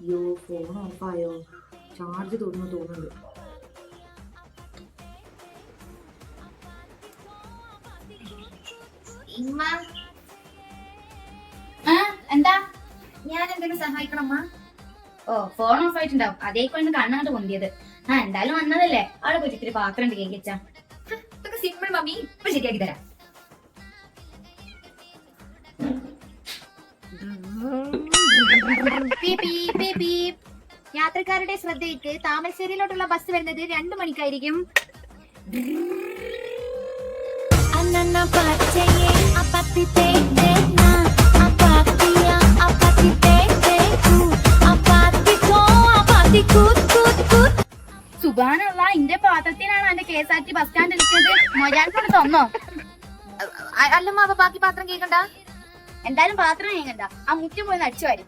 അയ്യോ phone ഓഫായോ charge തോന്നുന്നു. തോന്നുന്നുണ്ട് എന്താ? ഞാൻ എന്തെങ്കിലും സഹായിക്കണം അമ്മ ഓ ഫോൺ ഓഫ് ആയിട്ടുണ്ടാവും. അതേക്കൊണ്ട് കണ്ണാണ്ട് പൊന്തിയത്. ആ എന്തായാലും വന്നതല്ലേ? അവിടെ പോയിട്ട് ഇത്തിരി പാത്രം ഉണ്ട് കേൾക്കിച്ച ഇതൊക്കെ സിമ്പിൾ മമ്മി. ഇപ്പൊ ശരിയാക്കി തരാം. യാത്രക്കാരുടെ ശ്രദ്ധയ്ക്ക് താമരശ്ശേരിയിലോട്ടുള്ള ബസ് വരുന്നത് രണ്ടു മണിക്കായിരിക്കും. kut kut kut സുബാനുള്ള ഇന്റെ പാത്രത്തിനാണ് എന്റെ K S R T bus stand ഇരിക്കുന്നത്. മൊരാൾക്കൊണ്ട് തന്നോ? അല്ലമ്മ അപ്പൊ ബാക്കി പാത്രം കേൾക്കണ്ട എന്തായാലും പാത്രം കേൾക്കണ്ട ആ മുറ്റം പോയി നടിച്ചു വരും.